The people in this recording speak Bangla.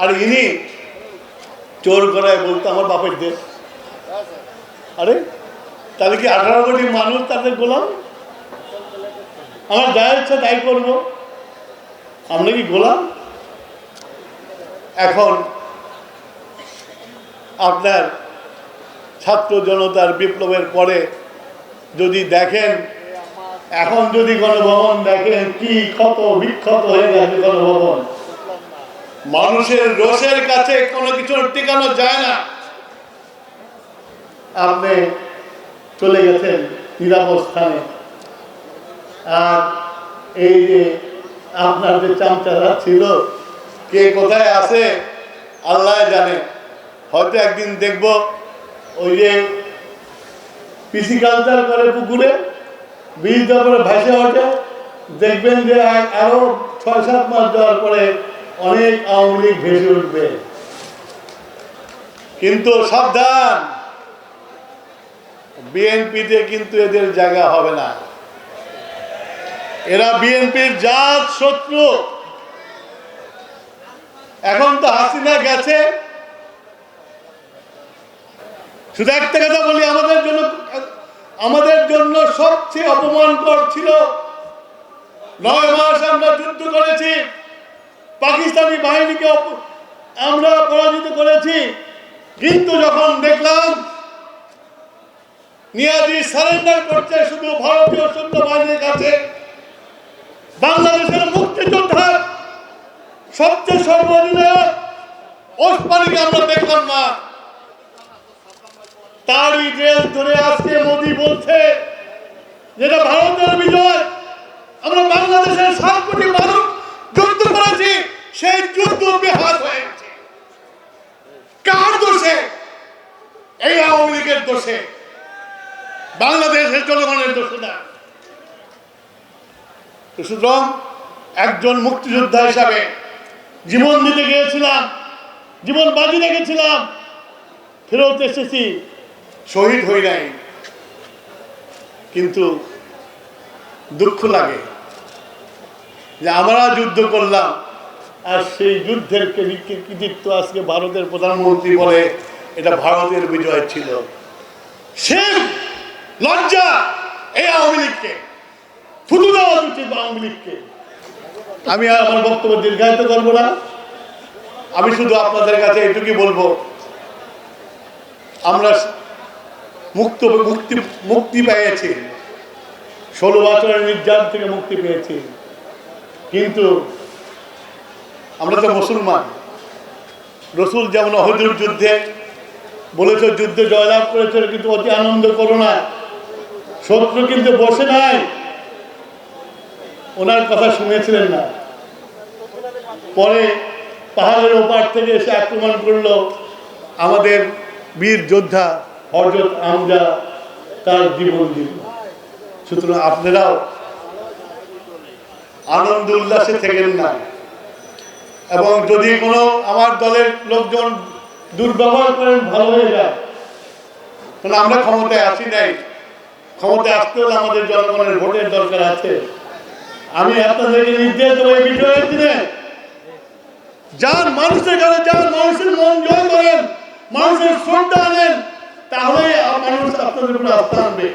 আর ইনি চোর করায় বলতো আমার বাপের দেশ। আরে, তাহলে কি আঠারো কোটি মানুষ তাদের গোলাম? আমার যা ইচ্ছা তাই করব। আমরা কি গোলাম? এখন আপনার ছাত্র জনতার বিপ্লবের পরে যদি দেখেন, এখন যদি গণভবন দেখেন, কি ক্ষত বিক্ষত হয়ে গেছে গণভবন। মানুষের রোষের কাছে কোনো কিছু টিকানো যায় না। আপনি চলে গেছেন নিরাপদ স্থানে। আর এই যে আপনার যে চামচারা ছিল কে কোথায় আছে আল্লাহ জানে। হয়তো একদিন দেখব ওই যে পিসিকালচার করে পুকুরে বীজ তারপরে ভাসে ওঠে দেখবেন যে আরও ছয় সাত মাস যাওয়ার পরে অনেক আওয়ামী লীগ ভেসে উঠবে। কিন্তু সাবধান। বিএনপিতে কিন্তু এদের জায়গা হবে না। এরা বিএনপির জাত শত্রু। এখন তো হাসিনা গেছে। শুধু একটা কথা বলি, আমাদের জন্য আমাদের জন্য সবচেয়ে অপমানকর ছিল নয় মাস আমরা যুদ্ধ করেছি। পাকিস্তানি বাহিনীকে আমরা পরাজিত করেছি। কিন্তু যখন দেখলাম নিয়াজি সারেন্ডার করছে শুধু ভারতীয় সৈন্য বাহিনীর কাছে, বাংলাদেশের মুক্তিযোদ্ধা সবচেয়ে সর্বদিনের ওসমানীকে আমরা দেখলাম না। তারই ড্রেস ধরে আজকে মোদী বলছে, যেটা ভারতের বিজয়, আমরা বাংলাদেশের সাত কোটি সেই যুদ্ধ বেহাত হয়ে গেছে। কার দোষে? এই আওয়ামী লীগের দোষে। বাংলাদেশের জনগণের দোষে না। সুতরাং একজন মুক্তিযোদ্ধা হিসাবে জীবন দিতে গিয়েছিলাম, জীবন বাজি রেখেছিলাম ফেরত এসেছি, শহীদ হই নাই। কিন্তু দুঃখ লাগে যে আমরা যুদ্ধ করলাম আর সেই যুদ্ধের কৃ- কৃতিত্ব আজকে ভারতের প্রধানমন্ত্রী বলে এটা ভারতের বিজয় ছিল। সে লজ্জা এই আওয়ামী লীগকে। ফুটু দেওয়া উচিত আওয়ামী লীগকে। আমি আর আমার বক্তব্য দীর্ঘায়িত করব না। আমি শুধু আপনাদের কাছে এটুকুই বলব আমরা মুক্ত মুক্তি মুক্তি পেয়েছি। ষোলো বছরের নির্যাতন থেকে মুক্তি পেয়েছি। কিন্তু আমরা তো মুসলমান। রসুল যেমন অহদুর যুদ্ধে বলেছ যুদ্ধে জয়লাভ করেছে কিন্তু অতি আনন্দ করো না। শত্রু কিন্তু বসে নাই। ওনার কথা শুনেছিলেন না। পরে পাহাড়ের ওপার থেকে এসে আক্রমণ করল আমাদের বীর যোদ্ধা হজরত আমজা তার জীবন দিল। সুতরাং আপনারাও আনন্দ উল্লাসে থেকেন না। এবং যদি কোনো আমার দলের লোকজন দুর্ব্যবহার করেন ভালো হয়ে যায়। কারণ আমরা ক্ষমতায় আসি নাই। ক্ষমতায় আসতে হলে আমাদের জনগণের ভোটের দরকার আছে। আমি আপনাদেরকে নির্দেশ দেবো এই বিষয়ের দিনে। যান মানুষের কাছে যান মানুষের মন জয় করেন মানুষের শ্রদ্ধা আনেন তাহলে মানুষ আপনাদের উপরে আস্থা আনবে।